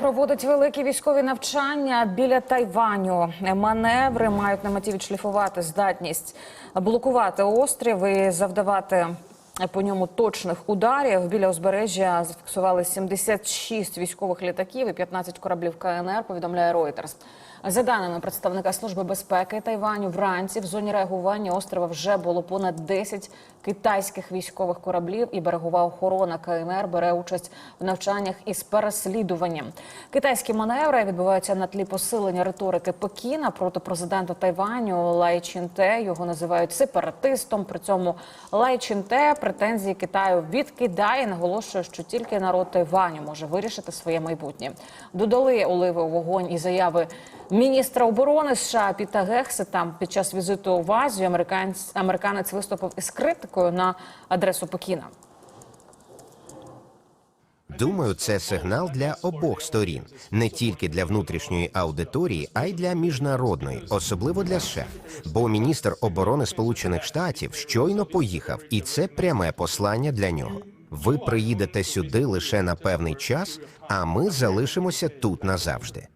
Проводить великі військові навчання біля Тайваню. Маневри мають на меті відшліфувати здатність блокувати острів і завдавати по ньому точних ударів. Біля узбережжя зафіксували 76 військових літаків і 15 кораблів КНР. Повідомляє Reuters. За даними представника служби безпеки Тайваню, вранці в зоні реагування острова вже було понад 10 китайських військових кораблів, і берегова охорона КНР бере участь в навчаннях із переслідуванням. Китайські маневри відбуваються на тлі посилення риторики Пекіна проти президента Тайваню Лай Чінте. Його називають сепаратистом. При цьому Лай Чінте претензії Китаю відкидає, наголошує, що тільки народ Тайваню може вирішити своє майбутнє. Додали оливи у вогонь і заяви міністра оборони США Піта Гексета під час візиту в Азію. Американець, американець виступив із критикою на адресу Пекіна. Думаю, це сигнал для обох сторін, не тільки для внутрішньої аудиторії, а й для міжнародної, особливо для США. Бо міністр оборони Сполучених Штатів щойно поїхав, і це пряме послання для нього. Ви приїдете сюди лише на певний час, а ми залишимося тут назавжди.